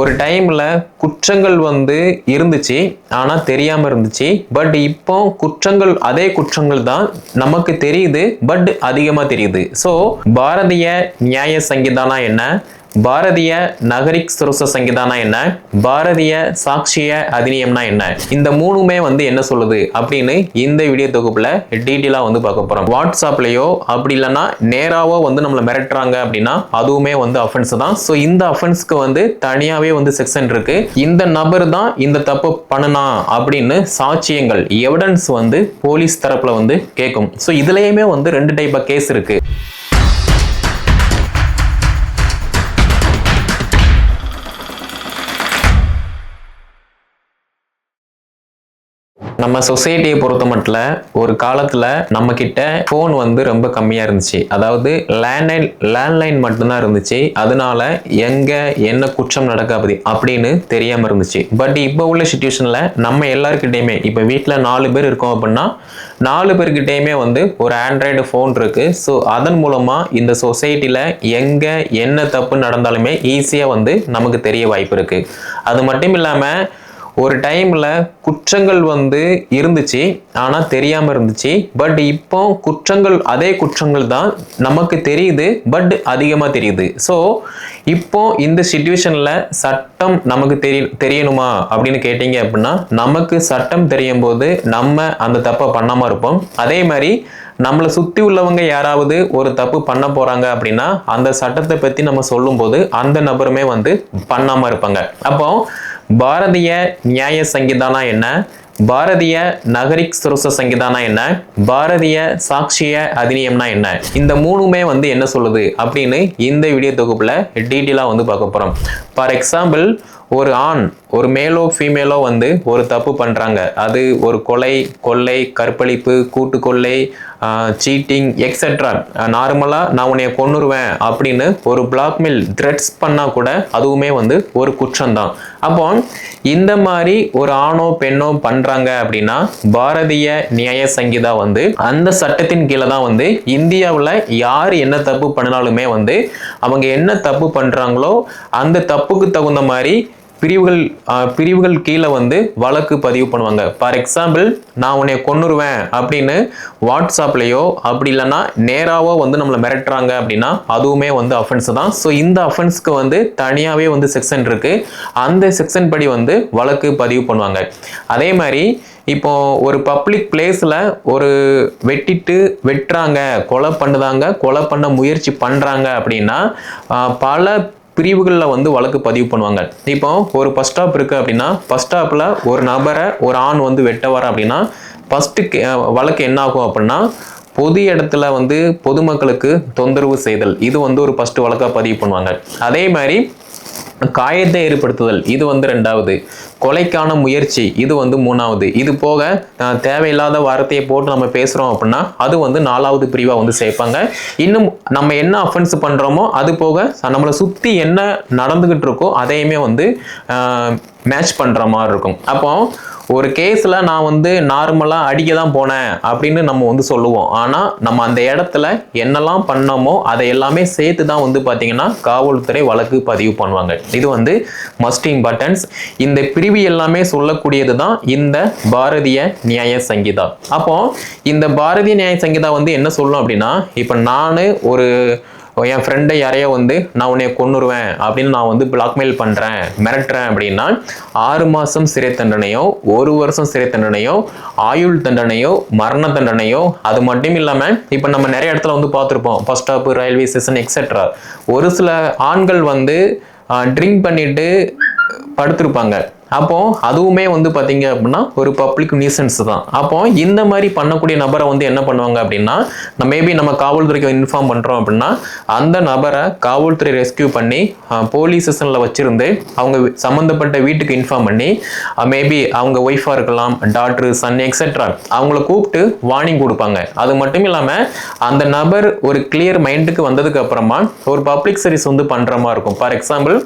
ஒரு டைமில் குற்றங்கள் வந்து இருந்துச்சு ஆனால் தெரியாமல் இருந்துச்சு. பட் இப்போ குற்றங்கள் அதே குற்றங்கள் தான் நமக்கு தெரியுது பட் அதிகமாக தெரியுது. ஸோ பாரதிய நியாய சங்கீதானா என்ன? பாரதிய நகரிக் சுரச சங்கீதானா என்ன? பாரதிய சாட்சிய அதிநியம்னா என்ன? இந்த மூணுமே வந்து என்ன சொல்லுது? அப்படின்னு இந்த வீடியோ தொகுப்புல டீட்டெயிலாக வந்து பார்க்க போறோம். வாட்ஸ்அப்லயோ அப்படி இல்லைன்னா நேராவோ வந்து நம்மளை மிரட்டுறாங்க அப்படின்னா அதுவுமே வந்து அஃபென்ஸ் தான். ஸோ இந்த அஃபென்ஸ்க்கு வந்து தனியாவே வந்து செக்ஷன் இருக்கு. இந்த நபர் தான் இந்த தப்பு பண்ணனா அப்படின்னு சாட்சியங்கள் எவிடன்ஸ் வந்து போலீஸ் தரப்புல வந்து கேட்கும். ஸோ இதுலயுமே வந்து ரெண்டு டைப் ஆஃப் கேஸ் இருக்கு. நம்ம சொசைட்டியை பொறுத்த மட்டும் ஒரு காலத்தில் நம்ம கிட்ட ஃபோன் வந்து ரொம்ப கம்மியாக இருந்துச்சு. அதாவது லேண்ட்லைன் லேண்ட்லைன் மட்டும்தான் இருந்துச்சு. அதனால எங்கே என்ன குற்றம் நடக்காது அப்படின்னு தெரியாமல் இருந்துச்சு. பட் இப்போ உள்ள சுச்சுவேஷனில் நம்ம எல்லாருக்கிட்டையுமே இப்போ வீட்டில் நாலு பேர் இருக்கோம் அப்படின்னா நாலு பேர்கிட்டேயுமே வந்து ஒரு ஆண்ட்ராய்டு ஃபோன் இருக்குது ஸோ அதன் மூலமாக இந்த சொசைட்டியில் எங்கே என்ன தப்பு நடந்தாலுமே ஈஸியாக வந்து நமக்கு தெரிய வாய்ப்பு இருக்குது அது மட்டும் இல்லாமல் ஒரு டைமில் குற்றங்கள் வந்து இருந்துச்சு ஆனால் தெரியாமல் இருந்துச்சு. பட் இப்போ குற்றங்கள் அதே குற்றங்கள் தான் நமக்கு தெரியுது பட் அதிகமாக தெரியுது. ஸோ இப்போ இந்த சுச்சுவேஷனில் சட்டம் நமக்கு தெரிய தெரியணுமா அப்படின்னு கேட்டீங்க அப்படின்னா நமக்கு சட்டம் தெரியும் போது நம்ம அந்த தப்பை பண்ணாமல் இருப்போம். அதே மாதிரி நம்மளை சுற்றி உள்ளவங்க யாராவது ஒரு தப்பு பண்ண போகிறாங்க அப்படின்னா அந்த சட்டத்தை பற்றி நம்ம சொல்லும்போது அந்த நபருமே வந்து பண்ணாமல் இருப்பாங்க. அப்போ பாரதிய நியாய சங்கீதானா என்ன? பாரதிய நகரிக் சுரச சங்கீதானா என்ன? பாரதிய சாட்சிய அதிநியம்னா என்ன? இந்த மூணுமே வந்து என்ன சொல்லுது அப்படின்னு இந்த வீடியோ தொகுப்புல டீட்டெயிலாக வந்து பார்க்க போறோம். ஃபார் எக்ஸாம்பிள் ஒரு ஆண் ஒரு மேலோ ஃபீமேலோ வந்து ஒரு தப்பு பண்ணுறாங்க அது ஒரு கொலை கொள்ளை கற்பழிப்பு கூட்டு கொள்ளை சீட்டிங் எக்ஸெட்ரா நார்மலாக நான் உன்னைய கொன்னுருவேன் அப்படின்னு ஒரு பிளாக்மெயில் த்ரெட்ஸ் பண்ணால் கூட அதுவுமே வந்து ஒரு குற்றம் தான். அப்போ இந்த மாதிரி ஒரு ஆணோ பெண்ணோ பண்ணுற பண்றாங்க அப்படின்னா பாரதிய நியாய சங்கீதா வந்து அந்த சட்டத்தின் கீழே தான் வந்து இந்தியாவில் யார் என்ன தப்பு பண்ணினாலுமே வந்து அவங்க என்ன தப்பு பண்றாங்களோ அந்த தப்புக்கு தகுந்த மாதிரி பிரிவுகள் பிரிவுகள் கீழே வந்து வழக்கு பதிவு பண்ணுவாங்க. ஃபார் எக்ஸாம்பிள் நான் உன்னை கொண்டுருவேன் அப்படின்னு வாட்ஸ்அப்லேயோ அப்படி இல்லைன்னா நேராகவோ வந்து நம்மளை மிரட்டுறாங்க அப்படின்னா அதுவுமே வந்து அஃபென்ஸ் தான். ஸோ இந்த அஃபென்ஸ்க்கு வந்து தனியாகவே வந்து செக்ஷன் இருக்குது அந்த செக்ஷன் படி வந்து வழக்கு பதிவு பண்ணுவாங்க. அதே மாதிரி இப்போ ஒரு பப்ளிக் பிளேஸில் ஒரு வெட்டிட்டு வெட்டுறாங்க கொலை பண்ணுதாங்க கொலை பண்ண முயற்சி பண்ணுறாங்க அப்படின்னா பல பிரிவுகளில் வந்து வழக்கு பதிவு பண்ணுவாங்க. இப்போ ஒரு பஸ் ஸ்டாப் இருக்கு அப்படின்னா பஸ் ஸ்டாப்பில் ஒரு நபரை ஒரு ஆண் வந்து வெட்ட வர அப்படின்னா ஃபஸ்ட்டு வழக்கு என்ன ஆகும் அப்படின்னா பொது இடத்துல வந்து பொதுமக்களுக்கு தொந்தரவு செய்தல். இது வந்து ஒரு ஃபஸ்ட்டு வழக்காக பதிவு பண்ணுவாங்க. அதே மாதிரி காயத்தை ஏற்படுத்துதல் இது வந்து ரெண்டாவது. கொலைக்கான முயற்சி இது வந்து மூணாவது. இது போக தேவையில்லாத வார்த்தையை போட்டு நம்ம பேசுகிறோம் அப்படின்னா அது வந்து நாலாவது பிரிவாக வந்து சேர்ப்பாங்க. இன்னும் நம்ம என்ன அஃபென்ஸ் பண்ணுறோமோ அது போக நம்மளை சுற்றி என்ன நடந்துக்கிட்டு இருக்கோ அதையுமே வந்து மேட்ச் பண்ணுற மாதிரி இருக்கும். அப்போ ஒரு கேஸில் நான் வந்து நார்மலாக அடிக்க தான் போனேன் அப்படின்னு நம்ம வந்து சொல்லுவோம். ஆனால் நம்ம அந்த இடத்துல என்னெல்லாம் பண்ணோமோ அதை எல்லாமே சேர்த்து தான் வந்து பார்த்தீங்கன்னா காவல்துறை வழக்கு பதிவு பண்ணுவாங்க. இது வந்து மஸ்ட் இம்பார்ட்டன்ஸ் இந்த பிரிவு எல்லாமே சொல்லக்கூடியது தான் இந்த பாரதிய நியாய சங்கீதா. அப்போ இந்த பாரதிய நியாய சங்கீதா வந்து என்ன சொல்லும் அப்படின்னா இப்போ நான் ஒரு என் ஃப்ரெண்டை யாரையோ வந்து நான் உன்னைய கொண்டுருவேன் அப்படின்னு நான் வந்து பிளாக்மெயில் பண்ணுறேன் மிரட்டுறேன் அப்படின்னா ஆறு மாதம் சிறை தண்டனையோ ஒரு வருஷம் சிறை தண்டனையோ ஆயுள் தண்டனையோ மரண தண்டனையோ அது மட்டும் இல்லாமல் இப்போ நம்ம நிறைய இடத்துல வந்து பார்த்துருப்போம். Bus stop railway station etcetera ஒரு சில ஆண்கள் வந்து ட்ரிங்க் பண்ணிட்டு படுத்திருப்பாங்க. அப்போ அதுவுமே வந்து பாத்தீங்க அப்படின்னா ஒரு பப்ளிக் நியூசன்ஸ் தான். அப்போ இந்த மாதிரி பண்ணக்கூடிய நபரை வந்து என்ன பண்ணுவாங்க அப்படின்னா மேபி நம்ம காவல்துறைக்கு இன்ஃபார்ம் பண்றோம் அப்படின்னா அந்த நபரை காவல்துறை ரெஸ்கியூ பண்ணி போலீஸ் ஸ்டேஷன்ல வச்சிருந்து அவங்க சம்மந்தப்பட்ட வீட்டுக்கு இன்ஃபார்ம் பண்ணி மேபி அவங்க ஒய்ஃபா இருக்கலாம் டாக்டர் சன் எக்ஸெட்ரா அவங்கள கூப்பிட்டு வார்னிங் கொடுப்பாங்க. அது மட்டும் இல்லாம அந்த நபர் ஒரு கிளியர் மைண்டுக்கு வந்ததுக்கு அப்புறமா ஒரு பப்ளிக் சர்வீஸ் வந்து பண்ற மாதிரி இருக்கும். ஃபார் எக்ஸாம்பிள்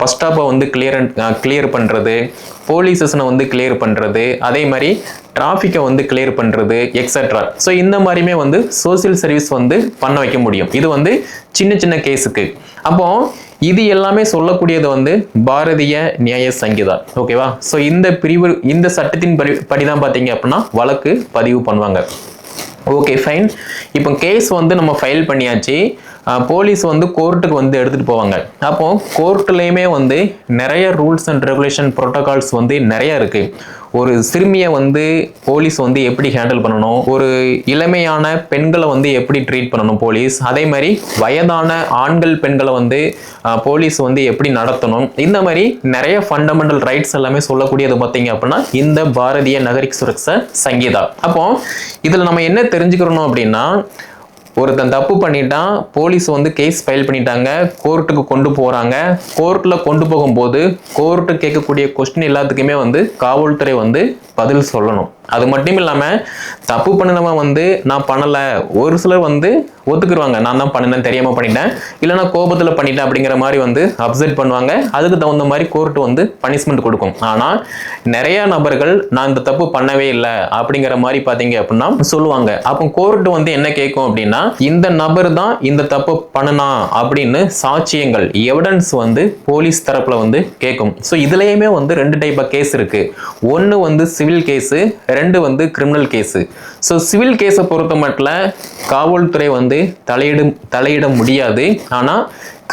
பஸ் ஸ்டாப்பை வந்து கிளியர் கிளியர் பண்ணுறது போலீஸ் ஸ்டேஷனை வந்து கிளியர் பண்ணுறது அதே மாதிரி டிராஃபிக்கை வந்து கிளியர் பண்ணுறது எக்ஸெட்ரா ஸோ இந்த மாதிரியுமே வந்து சோசியல் சர்வீஸ் வந்து பண்ண வைக்க முடியும். இது வந்து சின்ன சின்ன கேஸுக்கு அப்போ இது எல்லாமே சொல்லக்கூடியது வந்து பாரதிய நியாய சங்கீதா. ஓகேவா ஸோ இந்த பிரிவு இந்த சட்டத்தின் படி படிதான் பார்த்தீங்க அப்படின்னா வழக்கு பதிவு பண்ணுவாங்க. ஓகே ஃபைன் இப்போ கேஸ் வந்து நம்ம ஃபைல் பண்ணியாச்சு. போலீஸ் வந்து கோர்ட்டுக்கு வந்து எடுத்துகிட்டு போவாங்க. அப்போ கோர்ட்லேயுமே வந்து நிறைய ரூல்ஸ் அண்ட் ரெகுலேஷன் ப்ரோட்டோகால்ஸ் வந்து நிறைய இருக்குது ஒரு சிறுமியை வந்து போலீஸ் வந்து எப்படி ஹேண்டில் பண்ணணும்? ஒரு இளமையான பெண்களை வந்து எப்படி ட்ரீட் பண்ணணும் போலீஸ்? அதே மாதிரி வயதான ஆண்கள் பெண்களை வந்து போலீஸ் வந்து எப்படி நடத்தணும்? இந்த மாதிரி நிறைய ஃபண்டமெண்டல் ரைட்ஸ் எல்லாமே சொல்லக்கூடியது பார்த்தீங்க அப்படின்னா இந்த பாரதிய நகரிக் சுரக்ஷ சங்கீதா. அப்போ இதில் நம்ம என்ன தெரிஞ்சுக்கிறோம் அப்படின்னா ஒருத்தன் தப்பு பண்ணிட்டான் போலீஸ் வந்து கேஸ் ஃபைல் பண்ணிட்டாங்க கோர்ட்டுக்கு கொண்டு போகிறாங்க கோர்ட்டில் கொண்டு போகும்போது கோர்ட்டு கேட்கக்கூடிய கொஸ்டின் எல்லாத்துக்குமே வந்து காவல்துறை வந்து பதில் சொல்லணும். அது மட்டும் இல்லாமல் தப்பு பண்ணினவன் வந்து நான் பண்ணலை. ஒரு சிலர் வந்து ஒத்துக்குருவாங்க. நான் தான் பண்ணினேன் தெரியாமல் பண்ணிட்டேன். இல்லைனா கோபத்தில் பண்ணிட்டேன் அப்படிங்கிற மாதிரி வந்து அப்செட் பண்ணுவாங்க. அதுக்கு தகுந்த மாதிரி கோர்ட் வந்து பனிஷ்மெண்ட் கொடுக்கும். ஆனால் நிறைய நபர்கள் நான் இந்த தப்பு பண்ணவே இல்லை அப்படிங்கிற மாதிரி பார்த்தீங்க அப்படின்னா சொல்லுவாங்க. அப்போ கோர்ட் வந்து என்ன கேட்கும் அப்படின்னா இந்த நபர் தான் இந்த தப்பு பண்ணனா அப்படின்னு சாட்சியங்கள் எவிடன்ஸ் வந்து போலீஸ் தரப்பில் வந்து கேட்கும். ஸோ இதுலேயுமே வந்து ரெண்டு டைப் ஆஃப் கேஸ் இருக்குது ஒன்று வந்து சிவில் கேஸு ரெண்டு வந்து கிரிமினல் கேஸு ஸோ சிவில் கேஸை பொறுத்த மட்டும் காவல்துறை வந்து தலையிட தலையிட முடியாது. ஆனால்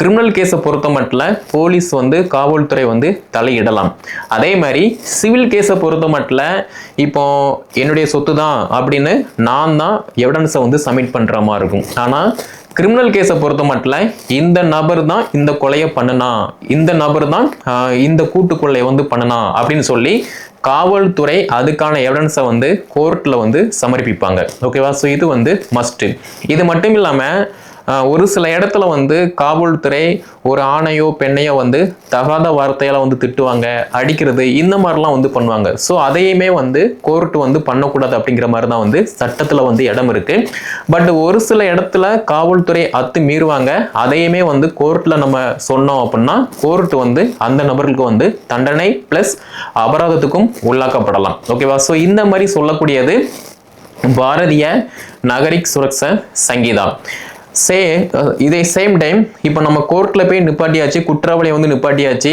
கிரிமினல் கேஸை பொறுத்த மட்டும் போலீஸ் வந்து காவல்துறை வந்து தலையிடலாம். அதே மாதிரி சிவில் கேஸை பொறுத்த மட்டும் இப்போ என்னுடைய சொத்து தான் அப்படின்னு நான் தான் எவிடன்ஸை வந்து சப்மிட் பண்ணுற மாதிரி இருக்கும். ஆனால் கிரிமினல் கேஸை பொறுத்த மட்டும் இந்த நபர் தான் இந்த கொலையை பண்ணுனா இந்த நபர் தான் ஆஹ், இந்த கூட்டு கொள்ளையை வந்து பண்ணுனா அப்படின்னு சொல்லி காவல்துறை அதுக்கான எவிடன்ஸை வந்து கோர்ட்டில் வந்து சமர்ப்பிப்பாங்க. ஓகேவா ஸோ இது வந்து மஸ்ட்டு இது மட்டும் இல்லாமல் ஒரு சில இடத்துல வந்து காவல்துறை ஒரு ஆணையோ பெண்ணையோ வந்து தகாத வார்த்தையெல்லாம் வந்து திட்டுவாங்க அடிக்கிறது இந்த மாதிரிலாம் வந்து பண்ணுவாங்க. ஸோ அதையுமே வந்து கோர்ட் வந்து பண்ணக்கூடாது அப்படிங்கிற மாதிரி தான் வந்து சட்டத்தில் வந்து இடம் இருக்குது பட் ஒரு சில இடத்துல காவல்துறை அத்து மீறுவாங்க. அதையுமே வந்து கோர்ட்டில் நம்ம சொன்னோம் அப்படின்னா கோர்ட் வந்து அந்த நபர்களுக்கு வந்து தண்டனை ப்ளஸ் அபராதத்துக்கும் உள்ளாக்கப்படலாம். ஓகேவா ஸோ இந்த மாதிரி சொல்லக்கூடியது பாரதிய நகரிக் சுரக்ஷா சங்கீதா சே இதே சேம் டைம் இப்போ நம்ம கோர்ட்டில் போய் நிப்பாட்டியாச்சு குற்றவாளியை வந்து நிப்பாட்டியாச்சு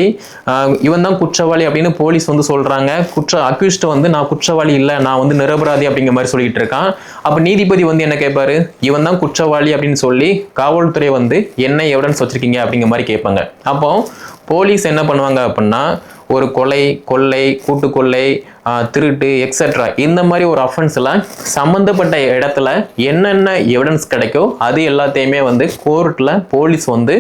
இவன் தான் குற்றவாளி அப்படின்னு போலீஸ் வந்து சொல்கிறாங்க குற்ற அக்யூஸ்ட் வந்து நான் குற்றவாளி இல்லை நான் வந்து நிரபராதி அப்படிங்கிற மாதிரி சொல்லிட்டு இருக்கான். அப்போ நீதிபதி வந்து என்ன கேட்பாரு இவன் தான் குற்றவாளி அப்படின்னு சொல்லி காவல்துறை வந்து என்ன எவிடன்ஸ் வச்சுருக்கீங்க அப்படிங்கிற மாதிரி கேட்பாங்க. அப்போ போலீஸ் என்ன பண்ணுவாங்க அப்படின்னா ஒரு கொலை கொள்ளை கூட்டு கொள்ளை திருட்டு எக்ஸெட்ரா இந்த மாதிரி ஒரு அஃபென்ஸில் சம்மந்தப்பட்ட இடத்துல என்னென்ன எவிடன்ஸ் கிடைக்கோ அது எல்லாத்தையுமே வந்து கோர்ட்டில் போலீஸ் வந்து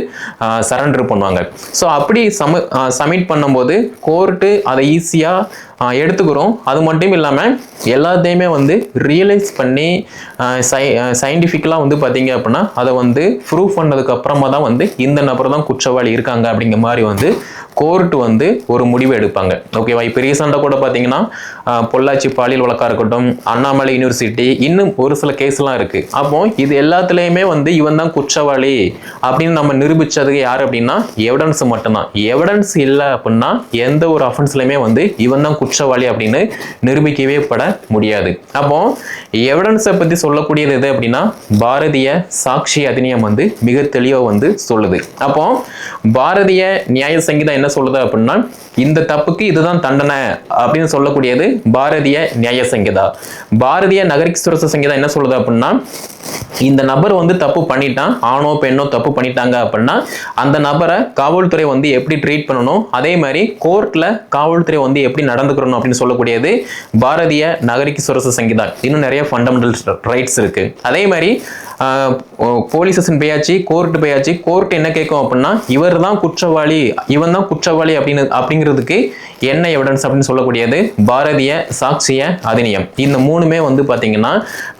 சரண்டர் பண்ணுவாங்க. ஸோ அப்படி சம சப்மிட் பண்ணும்போது கோர்ட்டு அதை ஈஸியாக எடுத்துக்கிறோம். அது மட்டும் இல்லாமல் எல்லாத்தையுமே வந்து ரியலைஸ் பண்ணி சை சயின்டிஃபிக்கலாக வந்து பார்த்தீங்க அப்படின்னா அதை வந்து ப்ரூவ் பண்ணதுக்கு அப்புறமா தான் வந்து இந்த நபர் தான் குற்றவாளி இருக்காங்க அப்படிங்கிற மாதிரி வந்து கோர்ட் வந்து ஒரு முடிவு எடுப்பாங்க. ஓகேவா இப்போ ரீசெண்டாக கூட பார்த்தீங்கன்னா பொள்ளாச்சி பாலியல் வழக்காக இருக்கட்டும் அண்ணாமலை யூனிவர்சிட்டி இன்னும் ஒரு சில கேஸ்லாம் இருக்கு. அப்போ இது எல்லாத்துலேயுமே வந்து இவன் தான் குற்றவாளி அப்படின்னு நம்ம நிரூபித்ததுக்கு யார் அப்படின்னா எவிடன்ஸ் மட்டும்தான். எவிடன்ஸ் இல்லை அப்படின்னா எந்த ஒரு அஃபென்ஸ்லையுமே வந்து இவன் தான் குற்றவாளி அப்படின்னு நிரூபிக்கவே பட முடியாது. அப்போ எவிடன்ஸை பற்றி சொல்லக்கூடியது எது அப்படின்னா பாரதிய சாட்சி அதிநியம் வந்து மிக தெளிவாக வந்து சொல்லுது. அப்போ பாரதிய நியாய சங்கீதம் என்ன சொல்லுது அப்படின்னா இந்த தப்புக்கு இதுதான் தண்டனை அப்படின்னு சொல்லக்கூடிய சொல்லக்கூடியது பாரதிய நியாய சங்கீதா. பாரதிய நகரிக் சுரச சங்கீதா என்ன சொல்லுது அப்படின்னா இந்த நபர் வந்து தப்பு பண்ணிட்டான் ஆணோ பெண்ணோ தப்பு பண்ணிட்டாங்க அப்படின்னா அந்த நபரை காவல்துறை வந்து எப்படி ட்ரீட் பண்ணணும் அதே மாதிரி கோர்ட்ல காவல்துறை வந்து எப்படி நடந்துக்கிறணும் அப்படின்னு சொல்லக்கூடியது பாரதிய நகரிக்கு சுரச சங்கீதா. இன்னும் நிறைய ஃபண்டமெண்டல் ரைட்ஸ் இருக்கு. அதே மாதிரி போலீஸ் ஸ்டேஷன் போயாச்சு கோர்ட் போயாச்சு கோர்ட் என்ன கேட்கும் அப்படின்னா இவர் தான் குற்றவாளி இவன் தான் குற்றவாளி அப்படின்னு அப்படிங்கிறதுக்கு என்ன எவிடன்ஸ் அப்படின்னு சொல்லக்கூடியது பாரதிய சாட்சிய அதிநியம். இந்த மூணுமே வந்து பார்த்தீங்கன்னா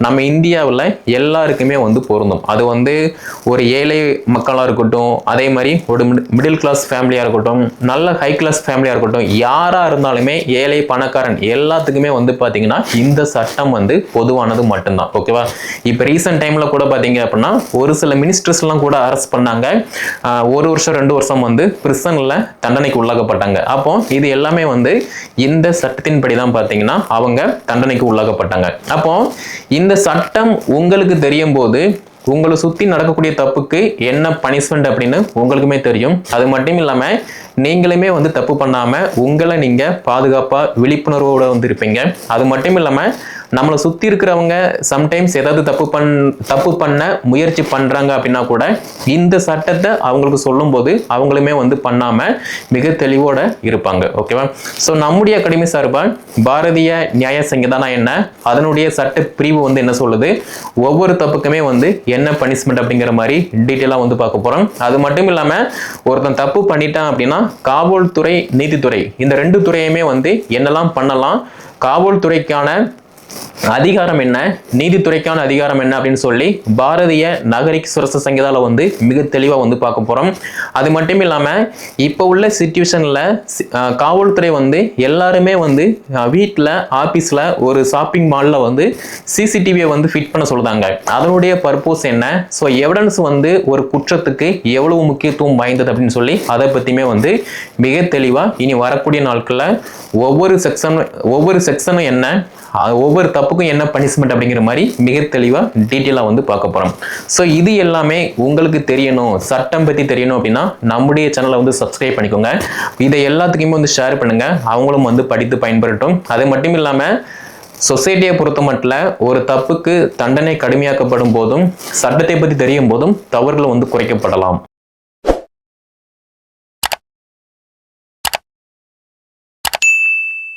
நம்ம இந்தியாவில் எல்லாருக்குமே வந்து பொருந்தும். அது வந்து ஒரு ஏழை மக்களாக இருக்கட்டும் அதே மாதிரி ஒரு மிடில் கிளாஸ் ஃபேமிலியாக இருக்கட்டும் நல்ல ஹை கிளாஸ் ஃபேமிலியாக இருக்கட்டும் யாராக இருந்தாலுமே ஏழை பணக்காரன் எல்லாத்துக்குமே வந்து பார்த்தீங்கன்னா இந்த சட்டம் வந்து பொதுவானது மட்டும்தான். ஓகேவா இப்போ ரீசெண்ட் டைமில் கூட பார்த்தீங்க அப்படின்னா ஒரு சில மினிஸ்டர்ஸ்லாம் கூட அரெஸ்ட் பண்ணாங்க. ஒரு வருஷம் ரெண்டு வருஷம் வந்து பிரிசனில் தண்டனைக்கு உள்ளாக்கப்பட்டாங்க. அப்போ இது எல்லாமே வந்து இந்த சட்டத்தின்படி தான் பார்த்தீங்கன்னா அவங்க தண்டனைக்கு உள்ளாக்கப்பட்டாங்க. அப்போ இந்த சட்டம் உங்களுக்கு தெரியும் போது உங்களை சுற்றி நடக்கக்கூடிய தப்புக்கு என்ன பனிஷ்மெண்ட் அப்படின்னு உங்களுக்குமே தெரியும். அது மட்டும் இல்லாமல் நீங்களுமே வந்து தப்பு பண்ணாமல் உங்களை நீங்கள் பாதுகாப்பாக விழிப்புணர்வோடு வந்து இருப்பீங்க. அது மட்டும் இல்லாமல் நம்மளை சுற்றி இருக்கிறவங்க சம்டைம்ஸ் ஏதாவது தப்பு பண் தப்பு பண்ண முயற்சி பண்ணுறாங்க அப்படின்னா கூட இந்த சட்டத்தை அவங்களுக்கு சொல்லும்போது அவங்களுமே வந்து பண்ணாமல் மிக தெளிவோட இருப்பாங்க. ஓகேவா ஸோ நம்முடைய அகாடமி சார்பாக பாரதிய நியாய சங்கீதானா என்ன? அதனுடைய சட்ட பிரிவு வந்து என்ன சொல்லுது? ஒவ்வொரு தப்புக்குமே வந்து என்ன பனிஷ்மெண்ட் அப்படிங்கிற மாதிரி டீட்டெயிலாக வந்து பார்க்க போகிறோம் அது மட்டும் இல்லாமல் ஒருத்தன் தப்பு பண்ணிட்டான் அப்படின்னா காவல்துறை நீதித்துறை இந்த ரெண்டு துறையுமே வந்து என்னெல்லாம் பண்ணலாம்? காவல்துறைக்கான அதிகாரம் என்ன? நீதித்துறைக்கான அதிகாரம் என்ன அப்படின்னு சொல்லி பாரதிய நாகரிக சுரச சங்கீதால வந்து மிக தெளிவாக வந்து பார்க்க போகிறோம் அது மட்டும் இல்லாமல் இப்போ உள்ள சுச்சுவேஷனில் காவல்துறை வந்து எல்லாருமே வந்து வீட்டில் ஆஃபீஸில் ஒரு ஷாப்பிங் மாலில் வந்து சிசிடிவியை வந்து ஃபிட் பண்ண சொல்கிறாங்க அதனுடைய பர்பஸ் என்ன? ஸோ எவிடன்ஸ் வந்து ஒரு குற்றத்துக்கு எவ்வளவு முக்கியத்துவம் வாய்ந்தது அப்படின்னு சொல்லி அதை பற்றியுமே வந்து மிக தெளிவாக இனி வரக்கூடிய நாட்களில் ஒவ்வொரு செக்ஷன் ஒவ்வொரு செக்ஷனும் என்ன? ஒவ்வொரு தப்புக்கும் என்ன பனிஷ்மெண்ட் அப்படிங்கிற மாதிரி மிக தெளிவாக டீட்டெயிலாக வந்து பார்க்க போகிறோம் ஸோ இது எல்லாமே உங்களுக்கு தெரியணும். சட்டம் பற்றி தெரியணும் அப்படின்னா நம்முடைய சேனலை வந்து சப்ஸ்கிரைப் பண்ணிக்கோங்க. இதை எல்லாத்துக்குமே வந்து ஷேர் பண்ணுங்கள் அவங்களும் வந்து படித்து பயன்பெறட்டும். அது மட்டும் இல்லாமல் சொசைட்டியை பொறுத்த மட்டும் ஒரு தப்புக்கு தண்டனை கடுமையாக்கப்படும் போதும் சட்டத்தை பற்றி தெரியும் போதும் தவறுகள் வந்து குறைக்கப்படலாம்.